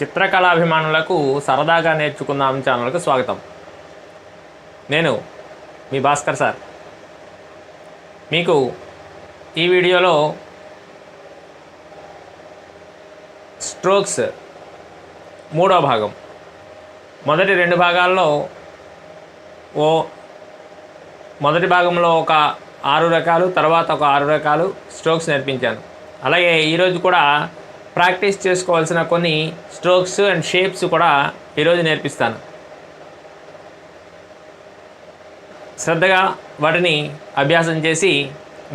చిత్రకళాభిమానులకు సరదాగా నేర్చుకుందాం ఛానల్కు స్వాగతం. నేను మీ భాస్కర్ సార్. మీకు ఈ వీడియోలో స్ట్రోక్స్ మూడో భాగం. మొదటి రెండు భాగాల్లో ఓ మొదటి భాగంలో ఒక ఆరు రకాలు తర్వాత ఒక ఆరు రకాలు స్ట్రోక్స్ నేర్పించాను. అలాగే ఈరోజు కూడా ప్రాక్టీస్ చేసుకోవాల్సిన కొన్ని స్ట్రోక్స్ అండ్ షేప్స్ కూడా ఈరోజు నేర్పిస్తాను. శ్రద్ధగా వాటిని అభ్యాసం చేసి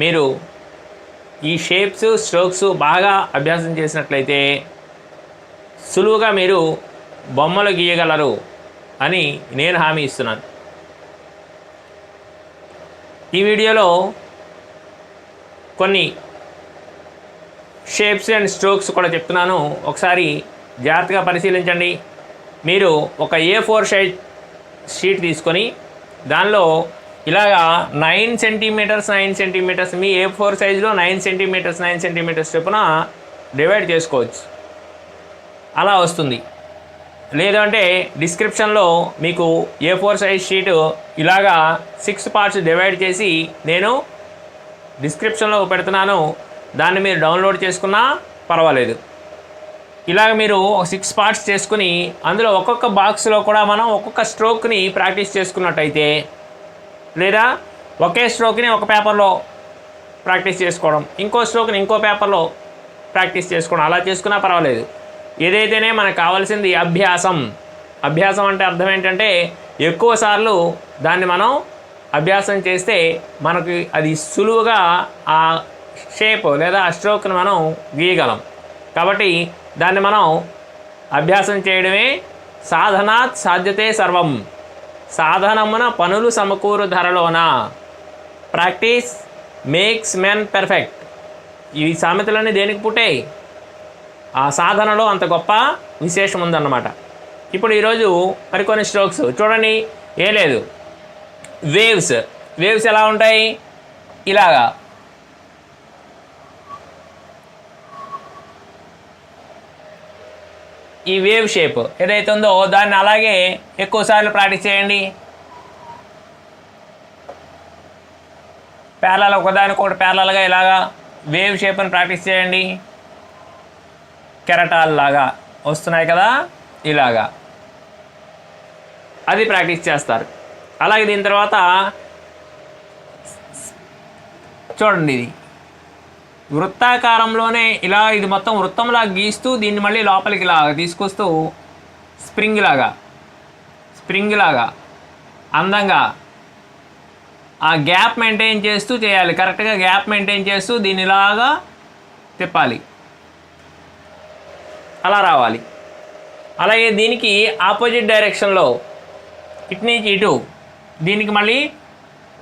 మీరు ఈ షేప్స్ స్ట్రోక్స్ బాగా అభ్యాసం చేసినట్లయితే సులువుగా మీరు బొమ్మలు గీయగలరు అని నేను హామీ ఇస్తున్నాను. ఈ వీడియోలో కొన్ని షేప్స్ అండ్ స్ట్రోక్స్ కూడా చెప్తున్నాను. ఒకసారి జాగ్రత్తగా పరిశీలించండి. మీరు ఒక ఏ ఫోర్ సైజ్ షీట్ తీసుకొని దానిలో ఇలాగా నైన్ సెంటీమీటర్స్ నైన్ సెంటీమీటర్స్ మీ ఏ ఫోర్ సైజులో నైన్ సెంటీమీటర్స్ నైన్ సెంటీమీటర్స్ చొప్పున డివైడ్ చేసుకోవచ్చు. అలా వస్తుంది. లేదంటే డిస్క్రిప్షన్లో మీకు ఏ ఫోర్ సైజ్ షీటు ఇలాగా సిక్స్ పార్ట్స్ డివైడ్ చేసి నేను డిస్క్రిప్షన్లో పెడుతున్నాను. దాన్ని మీరు డౌన్లోడ్ చేసుకున్నా పర్వాలేదు. ఇలాగ మీరు సిక్స్ పార్ట్స్ చేసుకుని అందులో ఒక్కొక్క బాక్స్లో కూడా మనం ఒక్కొక్క స్ట్రోక్ని ప్రాక్టీస్ చేసుకున్నట్టయితే లేదా ఒకే స్ట్రోక్ని ఒక పేపర్లో ప్రాక్టీస్ చేసుకోవడం ఇంకో స్ట్రోక్ని ఇంకో పేపర్లో ప్రాక్టీస్ చేసుకోవడం అలా చేసుకున్నా పర్వాలేదు. ఏదైతేనే మనకు కావాల్సింది అభ్యాసం. అభ్యాసం అంటే అర్థం ఏంటంటే ఎక్కువసార్లు దాన్ని మనం అభ్యాసం చేస్తే మనకి అది సులువుగా ఆ షేప్ లేదా స్ట్రోక్ని మనం గీయగలం. కాబట్టి దాన్ని మనం అభ్యాసం చేయడమే సాధనాత్ సాధ్యతే సర్వం. సాధనమున పనులు సమకూరు ధరలోన. ప్రాక్టీస్ మేక్స్ మెన్ పెర్ఫెక్ట్ ఈ సామెతలన్నీ దేనికి పుట్టాయి? ఆ సాధనలో అంత గొప్ప విశేషం ఉందన్నమాట. ఇప్పుడు ఈరోజు మరికొన్ని స్ట్రోక్స్ చూడండి ఏ లేదు. వేవ్స్ వేవ్స్ ఎలా ఉంటాయి? ఇలాగా. ఈ వేవ్ షేప్ ఏదైతే ఉందో దాన్ని అలాగే ఎక్కువసార్లు ప్రాక్టీస్ చేయండి. పేర్లలు ఒకదానికి ఒకటి పేర్లలుగా ఇలాగా వేవ్ షేప్ని ప్రాక్టీస్ చేయండి. కెరటాల్లాగా వస్తున్నాయి కదా ఇలాగా. అది ప్రాక్టీస్ చేస్తారు. అలాగే దీని తర్వాత చూడండి ఇది. వృత్తాకారంలోనే ఇలా ఇది మొత్తం వృత్తంలా గీస్తూ దీన్ని మళ్ళీ లోపలికి ఇలా తీసుకొస్తూ స్ప్రింగ్ లాగా స్ప్రింగ్ లాగా అందంగా ఆ గ్యాప్ మెయింటైన్ చేస్తూ చేయాలి. కరెక్ట్గా గ్యాప్ మెయింటైన్ చేస్తూ దీన్ని ఇలాగా తిప్పాలి. అలా రావాలి. అలాగే దీనికి ఆపోజిట్ డైరెక్షన్లో ఇటు నుంచి ఇటు దీనికి మళ్ళీ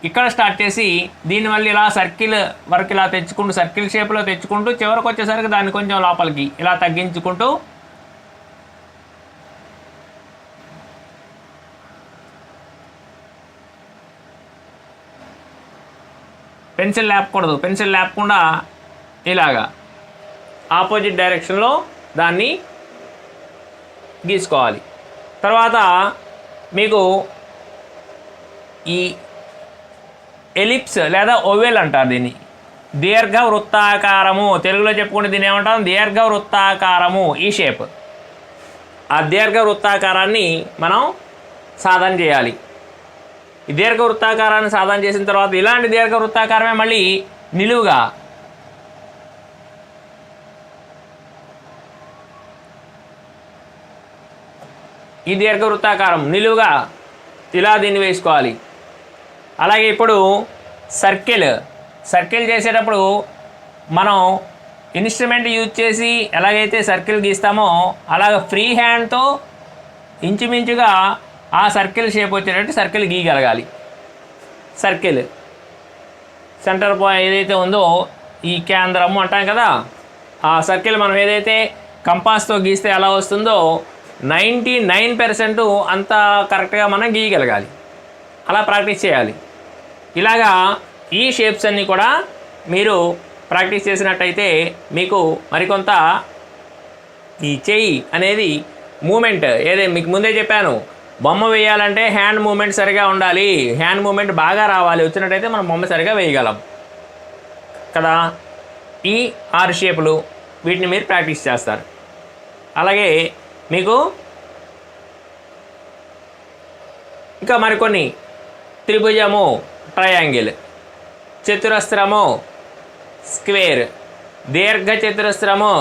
ఇక్కడ స్టార్ట్ చేసి దీన్ని మళ్ళీ ఇలా సర్కిల్ వరకు ఇలా తెచ్చుకుంటూ సర్కిల్ షేప్లో తెచ్చుకుంటూ చివరికి వచ్చేసరికి దాన్ని కొంచెం లోపలికి ఇలా తగ్గించుకుంటూ పెన్సిల్ లేపకూడదు. పెన్సిల్ లేపకుండా ఇలాగా ఆపోజిట్ డైరెక్షన్లో దాన్ని గీసుకోవాలి. తర్వాత మీకు ఈ ఎలిప్స్ లేదా ఓవెల్ అంటారు దీన్ని. దీర్ఘ వృత్తాకారము తెలుగులో చెప్పుకుంటే దీన్ని ఏమంటాం దీర్ఘ వృత్తాకారము ఈ షేప్ ఆ దీర్ఘ వృత్తాకారాన్ని మనం సాధన చేయాలి. ఈ దీర్ఘ వృత్తాకారాన్ని సాధన చేసిన తర్వాత ఇలాంటి దీర్ఘ వృత్తాకారమే మళ్ళీ నిలువుగా. ఈ దీర్ఘ వృత్తాకారం నిలువుగా ఇలా దీన్ని వేసుకోవాలి. అలాగే ఇప్పుడు సర్కిల్. సర్కిల్ చేసేటప్పుడు మనం ఇన్స్ట్రుమెంట్ యూజ్ చేసి ఎలాగైతే సర్కిల్ గీస్తామో అలాగ ఫ్రీ హ్యాండ్తో ఇంచుమించుగా ఆ సర్కిల్ షేప్ వచ్చేటట్టు సర్కిల్ గీయగలగాలి. సర్కిల్. సెంటర్ పాయింట్ ఏదైతే ఉందో ఈ కేంద్రము అంటాం కదా ఆ సర్కిల్ మనం ఏదైతే కంపాస్తో గీస్తే ఎలా వస్తుందో నైంటీ నైన్ పర్సెంట్ అంత కరెక్ట్గా మనం గీయగలగాలి. అలా ప్రాక్టీస్ చేయాలి. ఇలాగా ఈ షేప్స్ అన్నీ కూడా మీరు ప్రాక్టీస్ చేసినట్టయితే మీకు మరికొంత ఈ చెయ్యి అనేది మూమెంట్ ఏదే మీకు ముందే చెప్పాను. బొమ్మ వేయాలంటే హ్యాండ్ మూమెంట్ సరిగా ఉండాలి. హ్యాండ్ మూమెంట్ బాగా రావాలి. వచ్చినట్టయితే మనం బొమ్మ సరిగా వేయగలం. కదా? ఈ ఆరు షేపులు వీటిని మీరు ప్రాక్టీస్ చేస్తారు. అలాగే మీకు ఇంకా మరికొన్ని త్రిభుజము ట్రయాంగిల్ చతురస్రము స్క్వేర్ దీర్ఘ చతురస్రము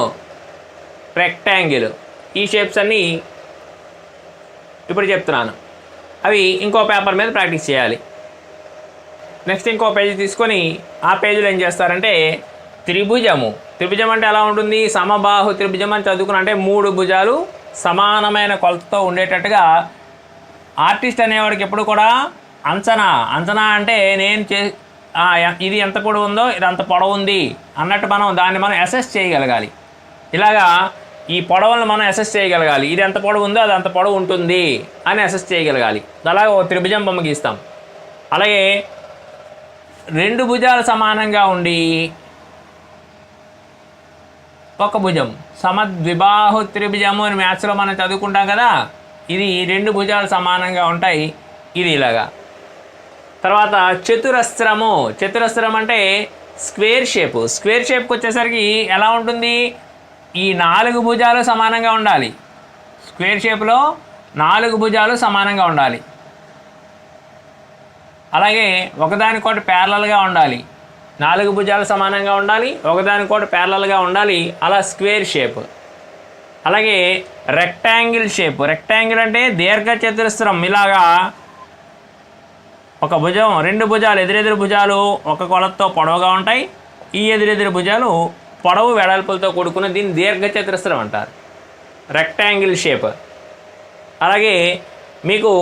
రెక్టాంగిల్ ఈ షేప్స్ అన్నీ ఇప్పుడు చెప్తున్నాను. అవి ఇంకో పేపర్ మీద ప్రాక్టీస్ చేయాలి. నెక్స్ట్ ఇంకో పేజీ తీసుకొని ఆ పేజీలో ఏం చేస్తారంటే త్రిభుజము. త్రిభుజం అంటే ఎలా ఉంటుంది? సమబాహు త్రిభుజం అని చదువుకున్న అంటే మూడు భుజాలు సమానమైన కొలతతో ఉండేటట్టుగా ఆర్టిస్ట్ అనేవాడికి ఎప్పుడు కూడా అంచనా. అంచనా అంటే నేను చే ఇది ఎంత పొడవు ఉందో ఇది అంత పొడవు ఉంది అన్నట్టు మనం దాన్ని మనం అసెస్ చేయగలగాలి. ఇలాగా ఈ పొడవలను మనం అసెస్ చేయగలగాలి. ఇది ఎంత పొడవు ఉందో అది అంత పొడవు ఉంటుంది అని అసెస్ చేయగలగాలి. అలాగే ఓ త్రిభుజం బొమ్మ గీస్తాం. అలాగే రెండు భుజాలు సమానంగా ఉండి ఒక భుజం. సమద్విబాహు త్రిభుజము అని మ్యాథ్స్లో మనం చదువుకుంటాం కదా? ఇది రెండు భుజాలు సమానంగా ఉంటాయి. ఇది ఇలాగా. తర్వాత చతురస్రము. చతురస్రం అంటే స్క్వేర్ షేప్. స్క్వేర్ షేప్కి వచ్చేసరికి ఎలా ఉంటుంది? ఈ నాలుగు భుజాలు సమానంగా ఉండాలి. స్క్వేర్ షేప్లో నాలుగు భుజాలు సమానంగా ఉండాలి. అలాగే ఒకదానికోటి ప్యారలల్గా ఉండాలి. నాలుగు భుజాలు సమానంగా ఉండాలి. ఒకదానికోటి ప్యారలల్గా ఉండాలి. అలా స్క్వేర్ షేప్. అలాగే రెక్టాంగిల్ షేప్. రెక్టాంగిల్ అంటే దీర్ఘ చతురస్రం ఇలాగా ఒక భుజం రెండు భుజాలు ఎదురెదురు భుజాలు ఒక కొలతో పొడవుగా ఉంటాయి. ఈ ఎదురెదురు భుజాలు పొడవు వెడల్పులతో కూడుకున్న దీన్ని దీర్ఘచతురస్రం అంటారు. రెక్టాంగిల్ షేప్ అలాగే మీకు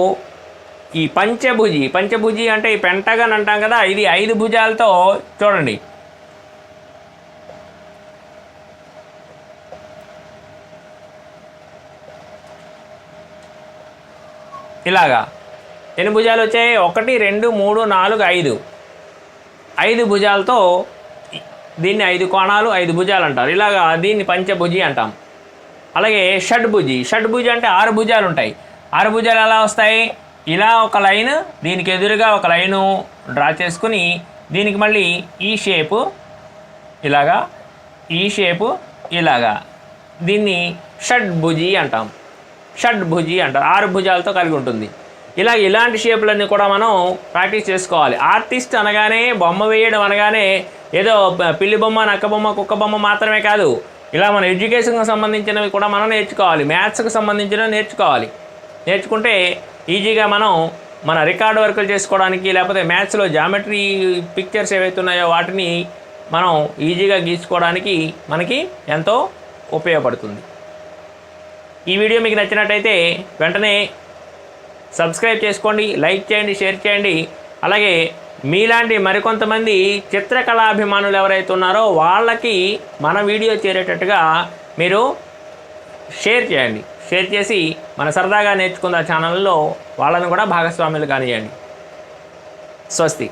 ఈ పంచభుజి పంచభుజి అంటే ఈ పెంటగన్ అంటాం కదా ఇది ఐదు భుజాలతో చూడండి. ఇలాగా. ఎన్ని భుజాలు వచ్చాయి? ఒకటి రెండు మూడు నాలుగు ఐదు. ఐదు భుజాలతో దీన్ని ఐదు కోణాలు ఐదు భుజాలు అంటారు. ఇలాగా దీన్ని పంచభుజి అంటాం. అలాగే షడ్భుజి. షడ్భుజి అంటే ఆరు భుజాలు ఉంటాయి. ఆరు భుజాలు ఎలా వస్తాయి? ఇలా ఒక లైన్ దీనికి ఎదురుగా ఒక లైను డ్రా చేసుకుని దీనికి మళ్ళీ ఈ షేపు ఇలాగా ఈ షేపు ఇలాగా. దీన్ని షడ్భుజి అంటాం. షడ్భుజి అంటారు. ఆరు భుజాలతో కలిగి ఉంటుంది. ఇలా ఇలాంటి షేపులన్నీ కూడా మనం ప్రాక్టీస్ చేసుకోవాలి. ఆర్టిస్ట్ అనగానే బొమ్మ వేయడం అనగానే ఏదో పిల్లి బొమ్మ నక్క బొమ్మ కుక్క బొమ్మ మాత్రమే కాదు. ఇలా మన ఎడ్యుకేషన్కి సంబంధించినవి కూడా మనం నేర్చుకోవాలి. మ్యాథ్స్కి సంబంధించినవి నేర్చుకోవాలి. నేర్చుకుంటే ఈజీగా మనం మన రికార్డ్ వర్కులు చేసుకోవడానికి లేకపోతే మ్యాథ్స్లో జామెట్రీ పిక్చర్స్ ఏవైతే ఉన్నాయో వాటిని మనం ఈజీగా గీసుకోవడానికి మనకి ఎంతో ఉపయోగపడుతుంది. ఈ వీడియో మీకు నచ్చినట్టయితే వెంటనే సబ్స్క్రైబ్ చేసుకోండి లైక్ చేయండి షేర్ చేయండి. అలాగే మీలాంటి మరికొంతమంది చిత్రకళాభిమానులు ఎవరైతే ఉన్నారో వాళ్ళకి మన వీడియో చేరేటట్టుగా మీరు షేర్ చేయండి. షేర్ చేసి మన సరదాగా నేర్చుకున్న ఛానల్లో వాళ్ళని కూడా భాగస్వాములు కానివ్వండి స్వస్తి.